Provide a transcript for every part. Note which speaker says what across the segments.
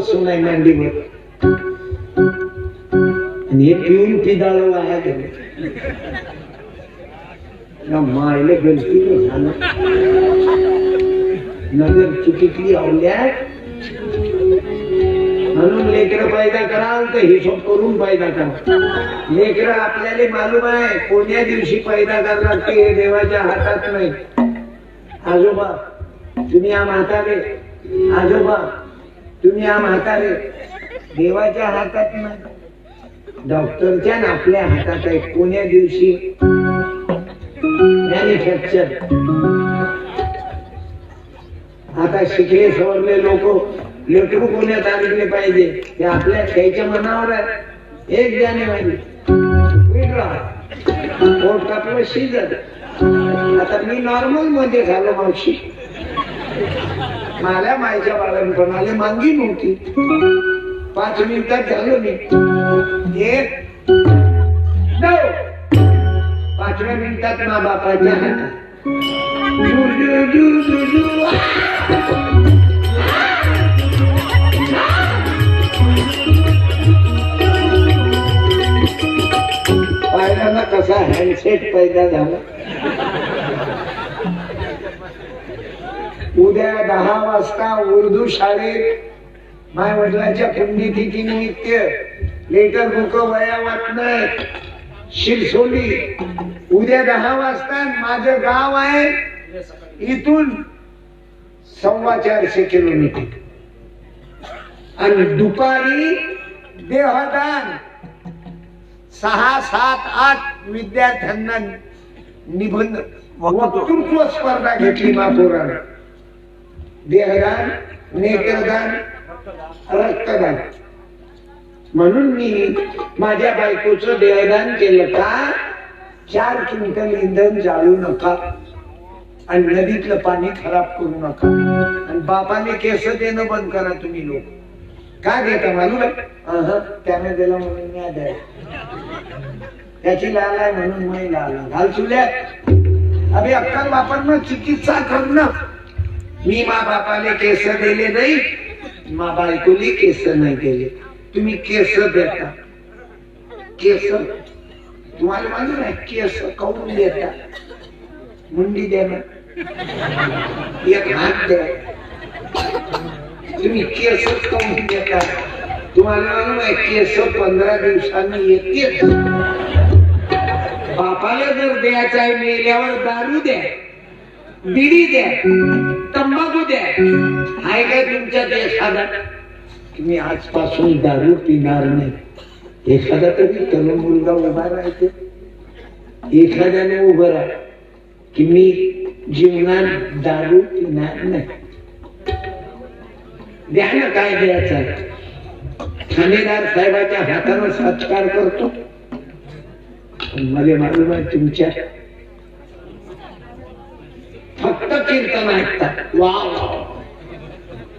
Speaker 1: बसून आहे मांडीवर. आणि हे पिऊन पिदाळ वाया गेले मायले गलती झालं. नजर चुकीतली आवल्या म्हणून लेकर पैदा कराल तर हिशोब करून पैदा करा. लेकर आपल्याला मालूम आहे कोण्या दिवशी पैदा करणार ते देवाच्या हातात नाही. आजोबा तुम्ही या म्हातारे आजोबा तुम्ही हा म्हातारे देवाच्या हातात ना डॉक्टरच्या ना आपल्या हातात आहे. कोण्या दिवशी मॅन्युफॅक्चर आता शिकले सवरले लोक. लेटरू कोण्यात आणले पाहिजे. ते आपल्या त्याच्या मनावर आहे. एक जानेवारी पोट कापलं शिजत आता मी नॉर्मलमध्ये झालो मावशी. मला माझ्या बाळणपणाला मांगी नव्हती. पाच मिनिटात झालो मी. एक. नऊ. पाचव्या मिनिटात मा बापाच्या हातात. कसा हँडसेट पैदा झाला? उद्या दहा वाजता उर्दू शाळेत. माय वडिलांच्या पुण्यतिथी निमित्त लेटर बुक वया वाटणार शिरसोली. उद्या दहा वाजता माझं गाव आहे इथून सव्वा चारशे किलोमीटर. आणि दुपारी देहदान. सहा सात आठ विद्यार्थ्यांना निबंध. वक्तृत्व. स्पर्धा घेतली महापौरानं देहदान नेत्रदान रक्तदान. म्हणून मी माझ्या बायकोचं देहदान केलं का? चार क्विंटल इंधन जाळू नका आणि नदीतलं पाणी खराब करू नका. आणि बापाने केस देणं बंद करा तुम्ही लोक. का घेता मालूम आहे? त्याने दिला म्हणून मी द्या त्याची लाल आहे म्हणून मी लाल घाल चुल्या अभि अक्कल वापरणं चिकित्सा करणं. मी मा बापाने केस दिले नाही मा बायकोली केस नाही दिले. तुम्ही केस देता. केस? तुम्हाला मालूम नाही केस करून देता? मुंडी द्या ना. एक हात द्या. तुम्ही केस करून देता? तुम्हाला मालूम आहे केस पंधरा दिवसांनी येते बापाला जर द्यायचा आहे मेल्यावर दारू द्या. बिडी द्या तंबाखू द्या. आहे काय तुमच्या एखादा तुम्ही आजपासून दारू पिणार नाही. एखादा तरी तरुण मुलगा उभा राहते. एखाद्याने उभं राहा. की मी जीवनात दारू पिणार नाही. द्या ना काय द्यायचं ठाणेदार साहेबाच्या हातानं सत्कार करतो. मला मालूम आहे तुमच्या फक्त कीर्तन ऐकतात वा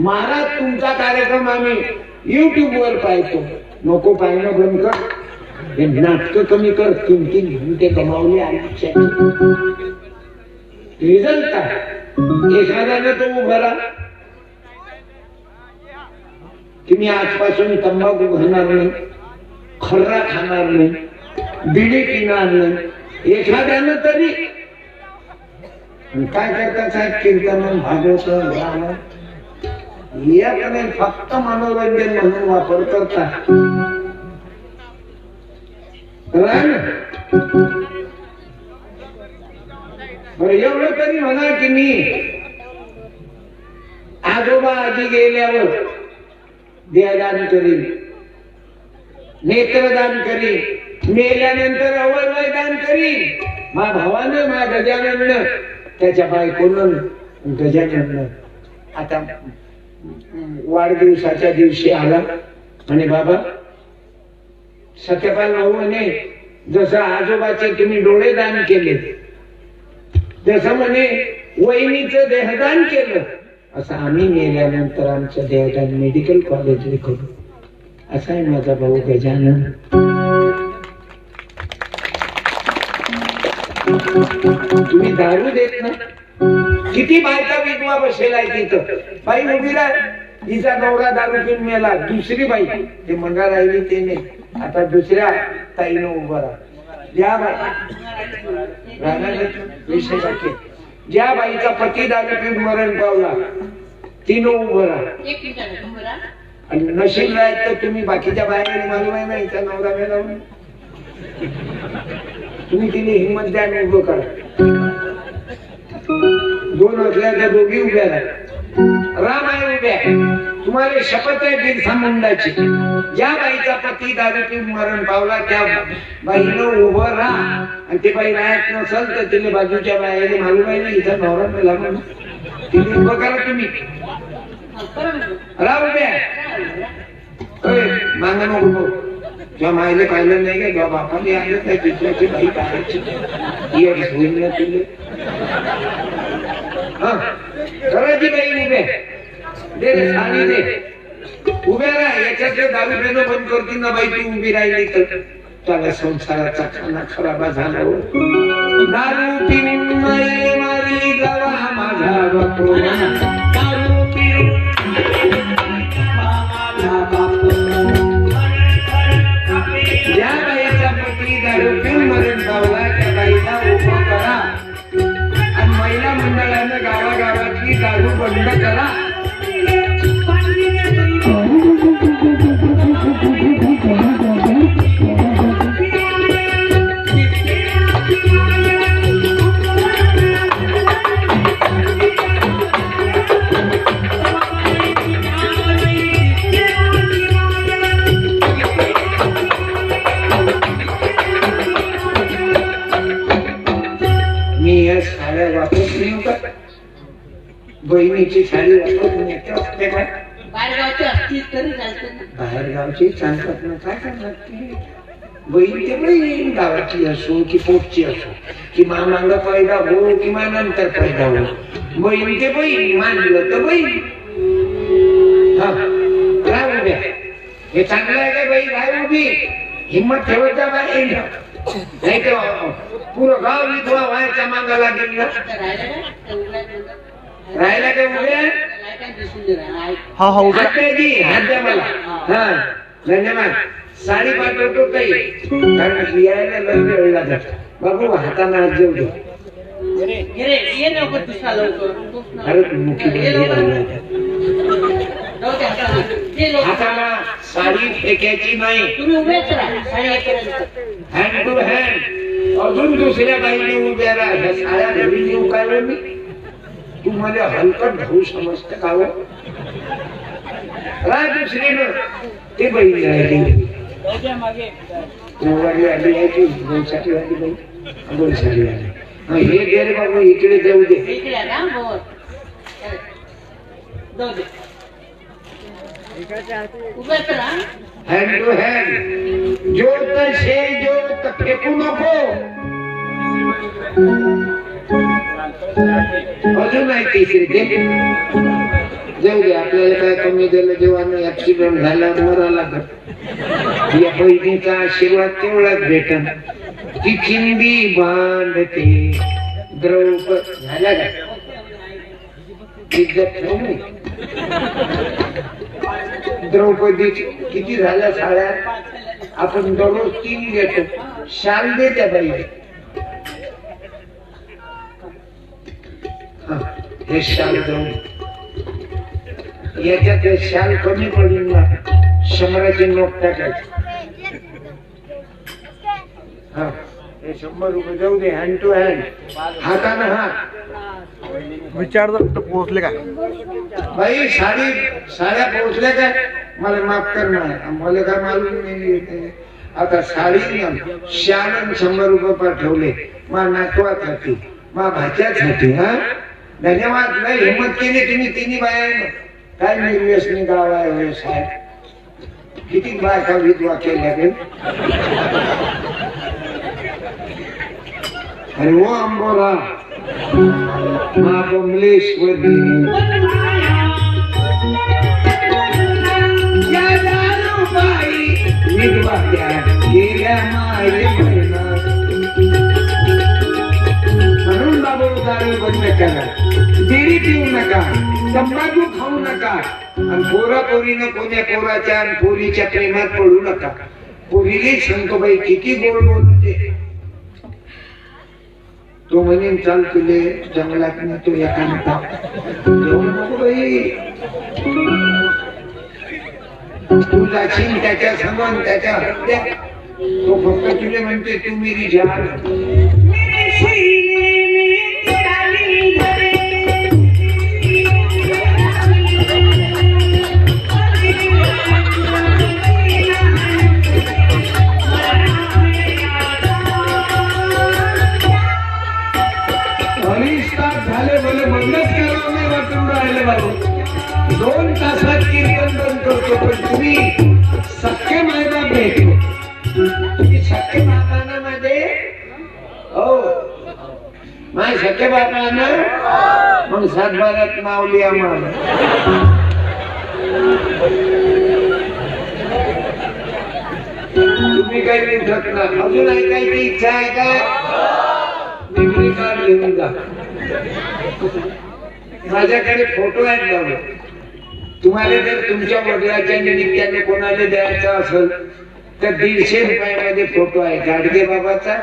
Speaker 1: महाराज तुमचा कार्यक्रम आम्ही युट्यूब वर पाहतो. नको पाहणं बंद कर. हे नाटक कमी कर. तीन तीन घंटे कमावले आयुष्याचे रिझल्ट काय? एखाद्याने तो उभारा. राहा की मी आजपासून तंबाखू खाणार नाही खर्रा खाणार नाही बिडी पिणार नाही. एखाद्यानं तरी काय करतात साहेब कीर्तन भागवत एक नाही फक्त मनोरंजन म्हणून वापर करतात. बरं एवढं तरी म्हणा की मी आजोबा आजी गेल्यावर देहदान करीन नेत्रदान करीन मेल्यानंतर अवयवदान करीन. मा भावानं मा गजानन त्याच्या बायकोनं गजानन आता वाढदिवसाच्या दिवशी आला म्हणे बाबा सत्यपाल भाऊ म्हणे जसं आजोबाचे तुम्ही डोळे दान केले जसं म्हणे वहिनीचं देहदान केलं असं आम्ही मेल्यानंतर आमचं देहदान मेडिकल कॉलेजने करू. असा आहे माझा भाऊ गजानन. तुम्ही दारू देत ना किती बायका विधवा बसेल तिथं बाई उभी राह. तिचा नवरा दारू पिऊन मेला. दुसरी बाई. ते मंगा राहिली ते नाही. आता दुसऱ्या ताईनं उभं राहा. ज्या बाई. राहणार ज्या बाईचा पती दारू पिऊन मरण पावला तिनं उभं राहा. आणि नशीब राहत तर तुम्ही बाकीच्या बाहेर मालूम आहे ना इथं नवरा मेला. तुम्ही तिने हिंमत द्या मी उभं करा. दोन असल्या त्या दोघी उभ्या राहा राम आहे उभ्या. तुम्हाला शपथ आहे बिरसा मुंडाची ज्या बाईचा पती दादाची मरण पावला त्या बाईनं उभं राहा. आणि ते बाई राहत नसल तर तिने बाजूच्या बायाने मालूम आहे ना इथं नवरा मेला म्हणून. तिने उभं करा तुम्ही.
Speaker 2: हा,
Speaker 1: राहा उभ्या
Speaker 2: काय?
Speaker 1: अरे, तुझ्या माईले पाहिलं नाही का तुझ्या बापाने आलं त्या दुसऱ्याची बाई पाहायची येड होईल ना तुले हा करायची बाई उभे दे रे साडी दे उभ्या राहा याच्यातले दारू पेनं बंद करतील ना बाई तू उभी राहिली तर त्याला संसाराचा खाना खराबा झाला हो. दारू पिऊन माई मारी गवा माझा बापोला. दारू पिऊन आरोग्य मरण पावला त्या बाईला उभं करा. आणि महिला मंडळानं गावागावातली दारू बंद करा. बहीण गावातली असो की पोटची असो की मामांग पैदा हो किंवा नंतर पैदा हो. बहीण ते बहीण मानलं तर बहीण. हा राह उभ्या हे चांगलं आहे का बाई? राह उभी. हिंमत ठेवत जा बाई. नाही तर पुरं गाव विधवा व्हायचा मागा लागेल ना.
Speaker 2: राहिलं काय. आहे.
Speaker 3: हा हा उभा.
Speaker 1: हात द्या की, हात द्या मला. हा धन्यवाद. साडी पाठवतो ताई कारण लिहायला लय वेळ लागत बाबू हाताने हात जाऊ दे
Speaker 2: ये रे, ये लवकर दुसरा लवकर. तोच ना.
Speaker 1: अरे मुखी
Speaker 2: ये लवकर.
Speaker 1: हाताला
Speaker 2: जाऊ दे हाताला. ये लवकर.
Speaker 1: साडी फेकायची नाही
Speaker 2: तुम्ही उभेच राहा साडे अकरानंतर.
Speaker 1: हँड टू हँड अजून दुसऱ्या बाईने उभ्या राहा ह्या साड्या घरी नेऊ काय बरं मी तू मला हलकट भाऊ समजत का हो राह दुसरीनं ते बहिणी राहिली नऊवारी आली आहे की दोनसाठी आली बाई? दोनसाठी आली. हा, हे दे रे बाबा इकडे जाऊ दे. हँड टू हँड ज्योत शे ज्योत फेकू नको. अजून नाही तिसरी दे जाऊ दे आपल्याला काय कमी दिलं जेव्हा ऍक्सिडेंट झाला मरा लागत या बहिणीचा आशीर्वाद तेवढाच भेटन. ती खिंडी बांधते द्रौपद झाला का? द्रौपदी द्रौपदीची किती झाल्या साड्या? आपण दररोज तीन घेतो. शाल दे त्या बाईला. हे शाल जाऊन याच्यात शाल कमी पडून ना शंभराची नोट टाकायची. हा. हे शंभर रुपये जाऊ दे हँड टू हँड हातानं हात.
Speaker 3: विचार पोहोचले काय
Speaker 1: बाई साडी साड्या पोहोचल्या काय मला माफ कर ना. मला काय मालूम नाही. आता साडी न शाल न शंभर रुपये पाठवले मा नातवासाठी मा भाच्यासाठी हा? धन्यवाद. लय हिंमत केली तुम्ही तिन्ही बाया काय निर्व्यसनी गाव आहे होय साहेब किती बायका विधवा केल्या गे? अरे ओ अंबोरा मा बमलेश्वरी म्हणून बाबू दारू बंद करा बिडी पिऊ नका. तंबाखू खाऊ नका. आणि पोरा पोरीनं कोण्या पोराच्या आणि पोरीच्या प्रेमात पडू नका. पोरीले सांगतो बाई किती गोड बोलते. तो म्हणे चाल तुले जंगलात ना एकांता नको बाई. तू त्याच्या समान त्याच्या हत्या तो फक्त तुले म्हणते तू मेरी बंद करतो पण तुम्ही सख्य मैदान भेटलो तुम्ही सख्खे बापानामध्ये हो. माझ्या सख्य बापानं मग सातबारात मावली आम्हाला तुम्ही काही नाही थकणार अजून ऐकायची इच्छा आहे का? मेमरी कार्ड घेऊन जा. माझ्याकडे फोटो आहेत बाबा. तुम्हाला जर तुमच्या वडिलाच्या निमित्ताने कोणाला द्यायचा असेल तर दीडशे रुपयामध्ये फोटो आहे. गाडगे बाबाचा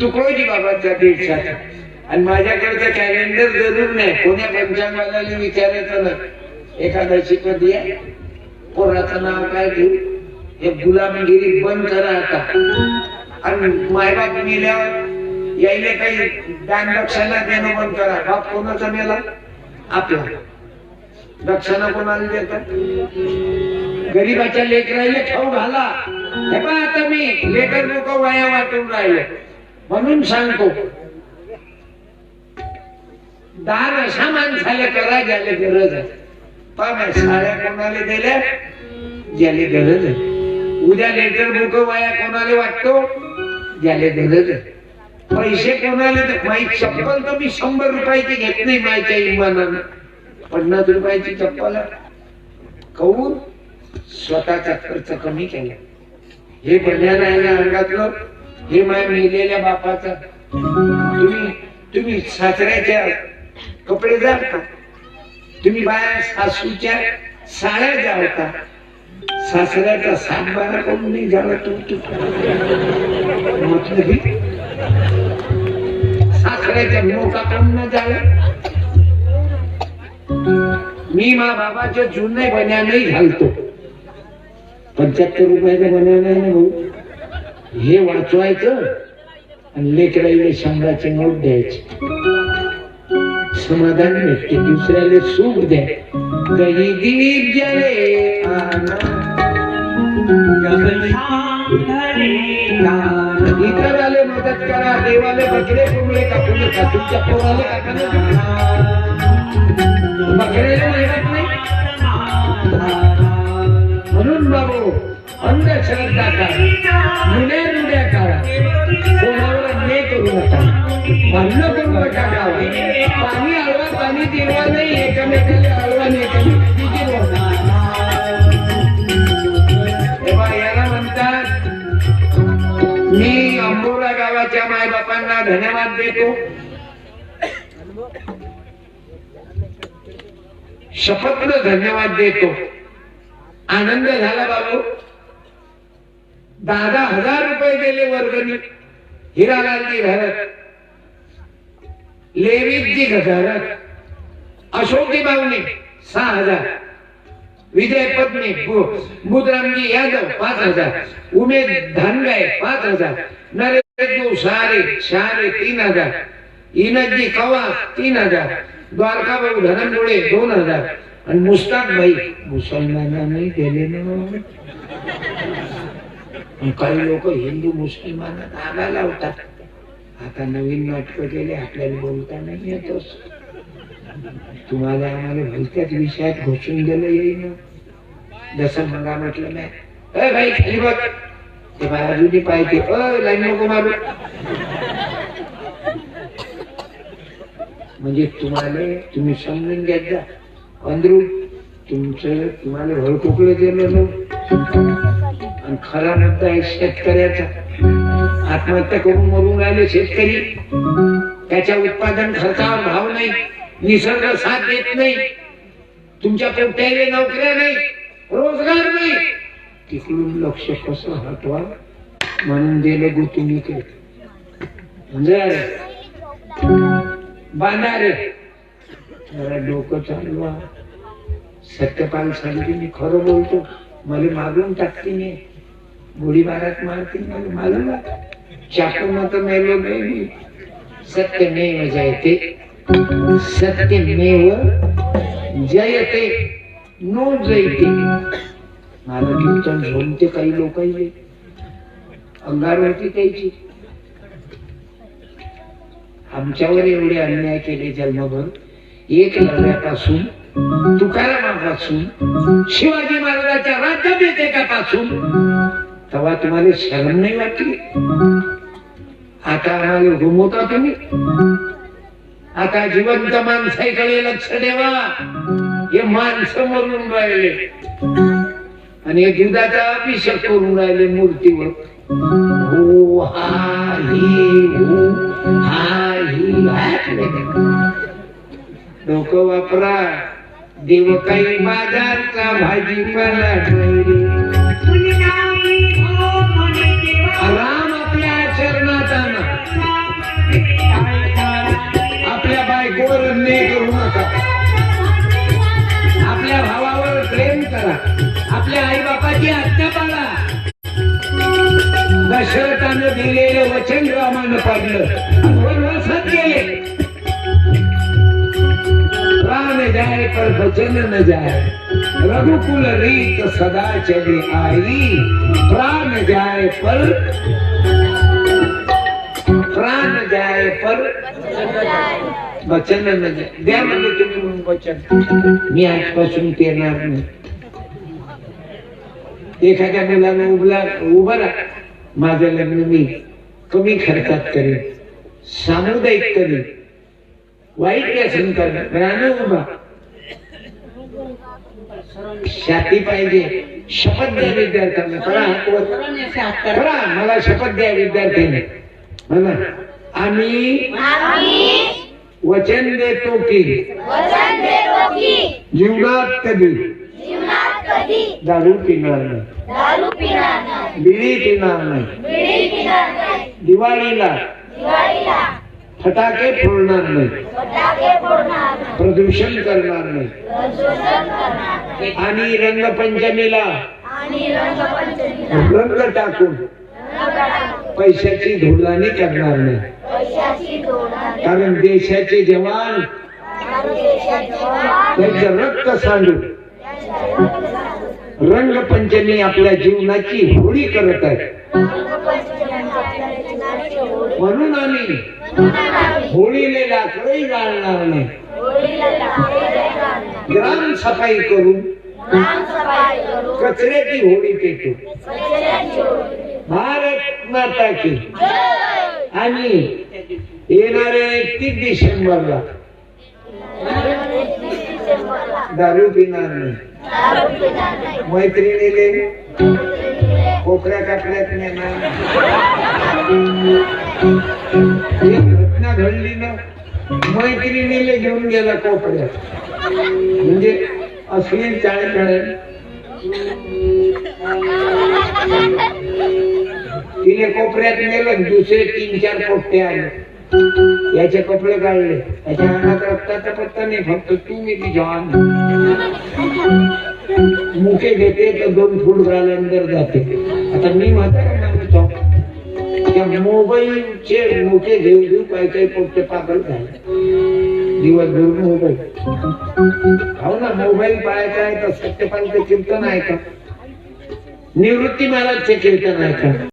Speaker 1: तुकडोजी बाबाचा दीडशाचा आणि माझ्याकडचं कॅलेंडर जरूर नाही. कोण्या पंचांगाला विचारायचं नाही. एखादा कधी आहे पोराचं नाव काय घेऊ? हे गुलामगिरी बंद करा आता. आणि मायबाप गेल्यावर यायला काही दान लक्षाला देणं बंद करा. बाप कोणाचा मेला? आपला. दक्षिणा कोणाला देतात? गरीबाच्या लेकरायला खाऊ घाला. हे पहा आता मी लेकर लोक वाया वाटून राहिले. म्हणून सांगतो दान अशा माणसाला करा ज्याला गरज आहे. पहा साड्या कोणाला दिल्या? ज्याला गरज आहे. उद्या लेटर बुक वाया कोणाला वाटतो? ज्याला गरज आहे. पैसे कोणाला तर चप्पल तर मी शंभर रुपयाची घेत नाही माझ्या इमानानं. पन्नास रुपयाची चप्पल आहे. स्वतःचा खर्च कमी केला? हे बन्यान आहे अंगातलं हे माय मेलेल्या बापाचं. तुम्ही तुम्ही सासऱ्याच्या कपडे जाळता तुम्ही बाया सासूच्या साड्या जाळता सासऱ्याचा सातबारा करून नाही जाळत मतलब सासऱ्याच्या नोका करून न मी मा बाबाच्या जुने बन्यानही घालतो. पंच्याहत्तर रुपयाचा बन्यान आहे ना भाऊ. हे वाचवायचं आणि लेकराईला शंभराची नोट द्यायची. समाधान भेटते दुसऱ्याला सुख द्या. दही दीप जले इतराले मदत करा देवाले बकरे कुंबळे कापू नका तुमच्या पोराले कापू म्हणून बाबू अंधश्रद्धा काढा जुन्या जुन्या करा. कोणावर अन्याय करू नका. भांडणं करू नका गावा पाणी आळवा पाणी दिवा नाही एकमेकाला आळवा नाही याला म्हणतात मी अंबोरा गावाच्या मायबापांना धन्यवाद देतो. शपथनं धन्यवाद देतो. आनंद झाला बाबू. दादा हजार रुपये गेले वर्गणी. हिरा गांधी घरात. लेवीजी घरात. अशोकजी बावणे सहा हजार. विजय पत्नी बुधरामजी यादव पाच हजार. उमेद धानगाय पाच हजार. नरेंद्र सारे सारे तीन हजार. इनजी कवा तीन हजार. द्वारका धनंगुळे दोन हजार. आणि मुस्ताक भाई मुसलमानाने दिले ना. काही लोक हिंदू मुसलमानांना आगा लावतात. आता नवीन नाटक केले आपल्याला बोलता नाही येत तुम्हाला आम्हाला भलत्याच विषयात घुसून गेलं येईन. जसं मला म्हटलं नाही अय भाई खाली बघ. ते बाजूने पाहिजे. अ लाईन नको मारू. म्हणजे तुम्हाला तुम्ही समजून घ्यायचा अंदरू तुमचं तुम्हाला भरकुकलं गेलं आणि खरा मुद्दा आहे शेतकऱ्याचा. आत्महत्या करून मरून राहिले शेतकरी. त्याच्या उत्पादन खर्चावर भाव नाही. निसर्ग साथ देत नाही. तुमच्या पोट्याले नोकऱ्या नाही. रोजगार नाही. तिकडून लक्ष कसं हटवा? म्हणून दिलं गो तुम्ही म्हणजे बांधारे जरा डोकं चालवा सत्यपाल सांगते मी खरं बोलतो. मला मागून टाकते मी. गोळीबारात मारते मला मालूम चाकू मत मेलो नाही मी. सत्यमेव जयते. सत्यमेव जयते. नो जयते. मला कीर्तन झोमते काही लोक अंगारवरती त्याची. आमच्यावर एवढे अन्याय केले जन्मभर. एक लढ्यापासून तुकारामापासून शिवाजी महाराजाच्या राज्याभिषेकापासून तेव्हा तुम्हाला शरण नाही वाटली? आता आम्हाला घुमवता तुम्ही. आता जिवंत माणसाकडे लक्ष देवा हे माणसं मरून राहिले. आणि हे दुधाचा अभिषेक करून राहिले मूर्तीवर. हो हा ही. हा ही डोकं वापरा. देव काही बाजारचा भाजीपाला. दिलेलं वचन रामानं पाडलं आणि वनवासात गेले प्राण जाय पर वचन न जाय रघुकुल रीत सदा चली आई प्राण जाय पर प्राण जाय पर वचन न जाय द्या म्हणजे तुम्ही वचन मी आजपासून पेरणार नाही एखाद्या मुलानं उभला उभा राहा माझं लग्न मी कमी खर्चात करेन सामुदायिक करेन वाईट व्यसन करणार राहणं उभा छाती पाहिजे. शपथ द्या विद्यार्थ्यांना. करा मला शपथ द्या विद्यार्थ्यांनी. म्हणा आम्ही वचन देतो की
Speaker 4: वचन देतो की
Speaker 1: जीवनात कधी? दारू पिणार नाही. बिडी पिणार नाही. दिवाळीला.
Speaker 4: दिवाळीला.
Speaker 1: फटाके फोडणार नाही. प्रदूषण करणार नाही. आणि रंगपंचमीला. रंग टाकून. पैशाची धुळदाणी करणार नाही. कारण देशाचे जवान त्यांचं रक्त सांडू.
Speaker 4: त्यांच्या
Speaker 1: रंगपंचमी आपल्या जीवनाची होळी करत आहे
Speaker 4: रंगपंचमीला आपल्या जीवनाची होळी
Speaker 1: म्हणून आम्ही होळीने लाकडही जाळणार नाही. ग्राम सफाई करून कचऱ्याची होळी पेटू. भारत माता की आणि येणाऱ्या एकतीस डिसेंबरला दारू पिणार नाही. मैत्रिणीने कोकऱ्या काकड्यात नेणार एक घटना घडली ना मैत्रिणीने घेऊन गेला कोपऱ्यात. म्हणजे असली चाळ तिने कोपऱ्यात नेलं दुसरे तीन चार पोट्टे आले. याचे कपडे काढले. याच्या अंगात रक्ताचा पत्ता नाही फक्त तू मी ती जवान मुके घेते तर दोन फूट झाल्यानंतर जाते. आता मी म्हातारा त्या मोबाईलचे मुके घेऊ घेऊ काही काही पोट पागल झाले. दिवसभर मोबाईल. हो ना मोबाईल पाहायचा आहे तर सत्यपालचं कीर्तन आहे का? निवृत्ती महाराजचे कीर्तन आहे का?